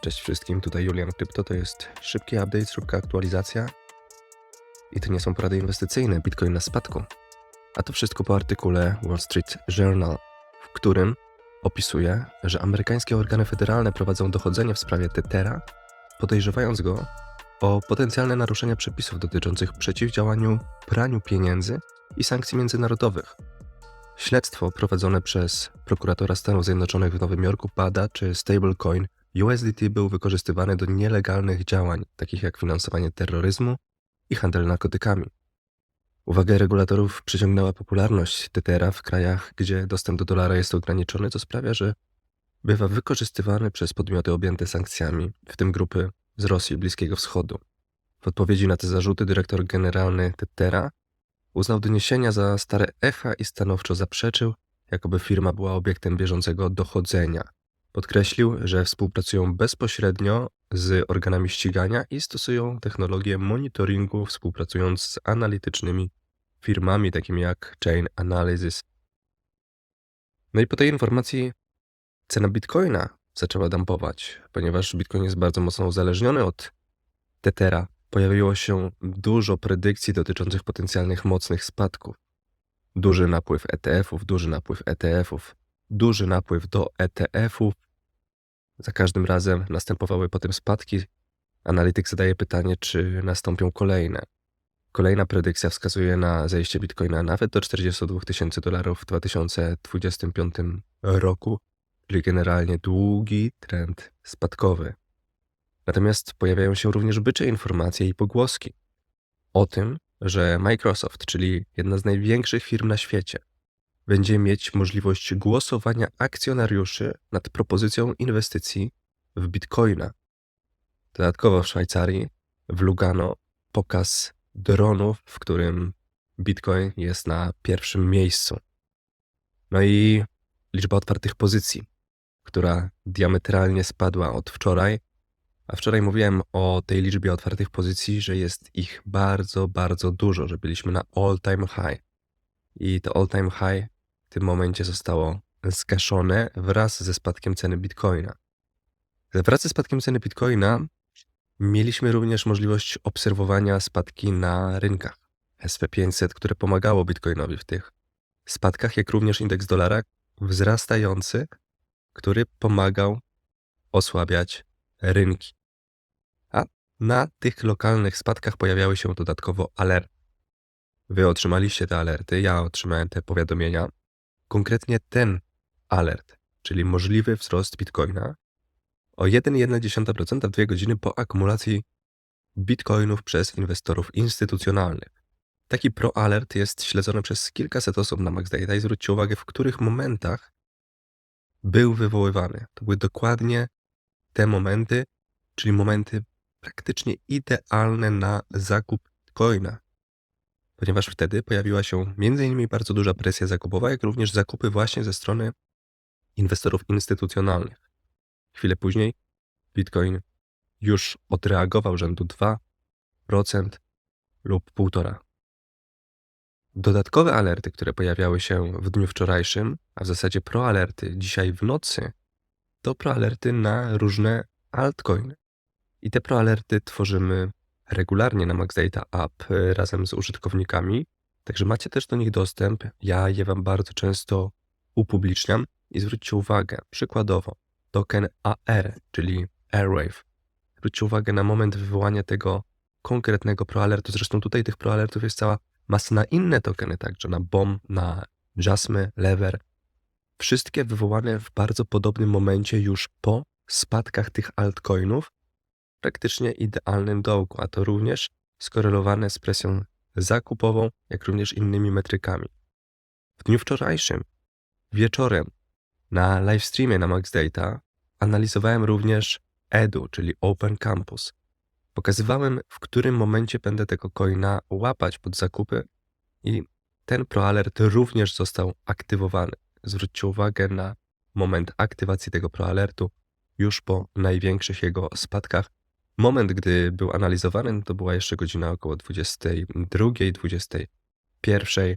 Cześć wszystkim, tutaj Julian Krypto, to jest szybki update, szybka aktualizacja i to nie są porady inwestycyjne, Bitcoin na spadku. A to wszystko po artykule Wall Street Journal, w którym opisuje, że amerykańskie organy federalne prowadzą dochodzenie w sprawie Tethera, podejrzewając go o potencjalne naruszenia przepisów dotyczących przeciwdziałaniu praniu pieniędzy i sankcji międzynarodowych. Śledztwo prowadzone przez prokuratora Stanów Zjednoczonych w Nowym Jorku bada, czy stablecoin USDT był wykorzystywany do nielegalnych działań, takich jak finansowanie terroryzmu i handel narkotykami. Uwagę regulatorów przyciągnęła popularność Tethera w krajach, gdzie dostęp do dolara jest ograniczony, co sprawia, że bywa wykorzystywany przez podmioty objęte sankcjami, w tym grupy z Rosji i Bliskiego Wschodu. W odpowiedzi na te zarzuty dyrektor generalny Tethera uznał doniesienia za stare echa i stanowczo zaprzeczył, jakoby firma była obiektem bieżącego dochodzenia. Podkreślił, że współpracują bezpośrednio z organami ścigania i stosują technologię monitoringu, współpracując z analitycznymi firmami takimi jak Chain Analysis. No i po tej informacji cena bitcoina zaczęła dumpować, ponieważ bitcoin jest bardzo mocno uzależniony od Tethera. Pojawiło się dużo predykcji dotyczących potencjalnych mocnych spadków. Duży napływ ETF-ów, duży napływ ETF-ów, duży napływ do ETF-ów. Za każdym razem następowały potem spadki. Analityk zadaje pytanie, czy nastąpią kolejne. Kolejna predykcja wskazuje na zejście bitcoina nawet do 42 tysięcy dolarów w 2025 roku, czyli generalnie długi trend spadkowy. Natomiast pojawiają się również bycze informacje i pogłoski o tym, że Microsoft, czyli jedna z największych firm na świecie, będzie mieć możliwość głosowania akcjonariuszy nad propozycją inwestycji w bitcoina. Dodatkowo w Szwajcarii, w Lugano, pokaz dronów, w którym bitcoin jest na pierwszym miejscu. No i liczba otwartych pozycji, która diametralnie spadła od wczoraj. A wczoraj mówiłem o tej liczbie otwartych pozycji, że jest ich bardzo, bardzo dużo, że byliśmy na all-time high. I to all-time high tym momencie zostało zgaszone wraz ze spadkiem ceny bitcoina. Wraz ze spadkiem ceny bitcoina mieliśmy również możliwość obserwowania spadki na rynkach SP500, które pomagało bitcoinowi w tych spadkach, jak również indeks dolara wzrastający, który pomagał osłabiać rynki. A na tych lokalnych spadkach pojawiały się dodatkowo alerty. Wy otrzymaliście te alerty, ja otrzymałem te powiadomienia konkretnie ten alert, czyli możliwy wzrost bitcoina o 1,1% w 2 godziny po akumulacji bitcoinów przez inwestorów instytucjonalnych. Taki pro-alert jest śledzony przez kilkaset osób na MaxData i zwróćcie uwagę, w których momentach był wywoływany. To były dokładnie te momenty, czyli momenty praktycznie idealne na zakup bitcoina ponieważ wtedy pojawiła się m.in. bardzo duża presja zakupowa, jak również zakupy właśnie ze strony inwestorów instytucjonalnych. Chwilę później Bitcoin już odreagował rzędu 2% lub 1,5%. Dodatkowe alerty, które pojawiały się w dniu wczorajszym, a w zasadzie proalerty dzisiaj w nocy, to proalerty na różne altcoiny. I te proalerty tworzymy regularnie na MaxData App y, razem z użytkownikami, także macie też do nich dostęp. Ja je Wam bardzo często upubliczniam i zwróćcie uwagę, przykładowo token AR, czyli Airwave. Zwróćcie uwagę na moment wywołania tego konkretnego proalertu. Zresztą tutaj tych proalertów jest cała masa na inne tokeny, także na BOM, na Jasmy, Lever. Wszystkie wywołane w bardzo podobnym momencie już po spadkach tych altcoinów, praktycznie idealnym dołku, a to również skorelowane z presją zakupową, jak również innymi metrykami. W dniu wczorajszym, wieczorem, na livestreamie na MaxData analizowałem również EDU, czyli Open Campus. Pokazywałem, w którym momencie będę tego coina łapać pod zakupy i ten proalert również został aktywowany. Zwróćcie uwagę na moment aktywacji tego proalertu już po największych jego spadkach moment, gdy był analizowany, to była jeszcze godzina około 22, 21.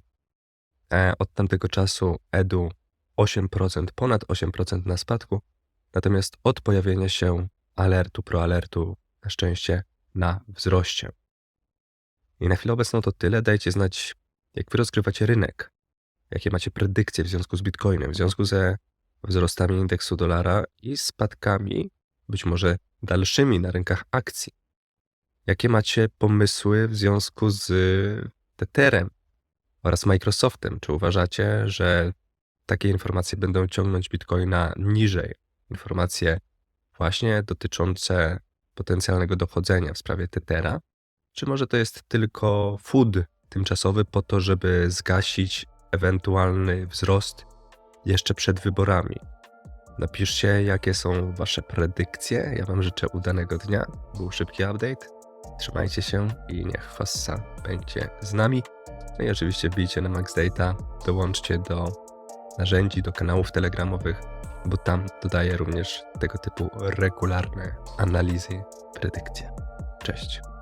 E, od tamtego czasu Edu 8%, ponad 8% na spadku, natomiast od pojawienia się alertu, proalertu na szczęście na wzroście. I na chwilę obecną to tyle. Dajcie znać, jak wy rozgrywacie rynek, jakie macie predykcje w związku z Bitcoinem, w związku ze wzrostami indeksu dolara i spadkami, być może dalszymi na rynkach akcji. Jakie macie pomysły w związku z Tetherem oraz Microsoftem? Czy uważacie, że takie informacje będą ciągnąć Bitcoina niżej? Informacje właśnie dotyczące potencjalnego dochodzenia w sprawie Tethera? Czy może to jest tylko food tymczasowy po to, żeby zgasić ewentualny wzrost jeszcze przed wyborami? Napiszcie, jakie są Wasze predykcje. Ja Wam życzę udanego dnia. Był szybki update. Trzymajcie się i niech Fassa będzie z nami. No i oczywiście wbijcie na MaxData, dołączcie do narzędzi, do kanałów telegramowych, bo tam dodaję również tego typu regularne analizy, predykcje. Cześć.